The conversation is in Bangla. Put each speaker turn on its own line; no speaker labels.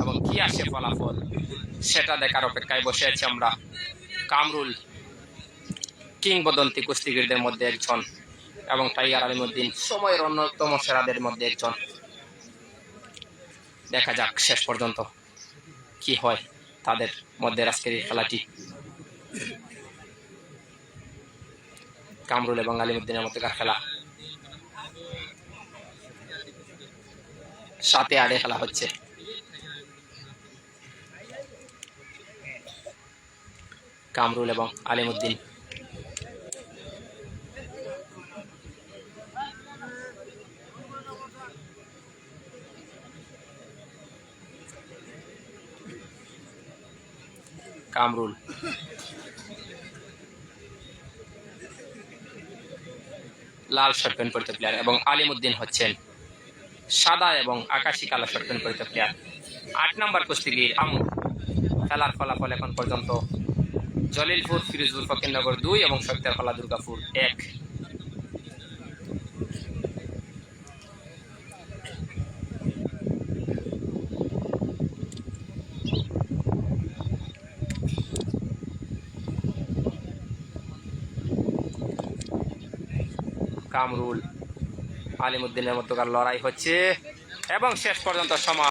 এবং কি আসে ফলাফল সেটা দেখার অপেক্ষায় বসে আছি আমরা। কামরুল কিংবদন্তি কুস্তিগিরদের মধ্যে একজন এবং টাইগার আলিমুদ্দিন সময়ের অন্যতম সেরাদের মধ্যে একজন। দেখা যাক শেষ পর্যন্ত কি হয় তাদের মধ্যে আজকের এই খেলাটি। কামরুল এবং আলিমুদ্দিনের মধ্যকার খেলা। সাথে আড়ে খেলা হচ্ছে। কামরুল এবং আলিমুদ্দিন। কামরুল। লাল শার্ট প্যান্ট পরিত প্লেয়ার এবং আলিমুদ্দিন হচ্ছেন সাদা এবং আকাশি কালো শার্ট প্যান্ট পরিত প্লেয়ার আট নম্বর কুস্তিগির আমুর খেলার ফলাফল এখন পর্যন্ত জলিলপুর, ফিরোজপুর, ফকিরনগর দুই এবং সৈতারখলা দুর্গাপুর এক। কামরুল, আলিমুদ্দিনের মধ্যকার লড়াই হচ্ছে। এবং শেষ পর্যন্ত সমাজ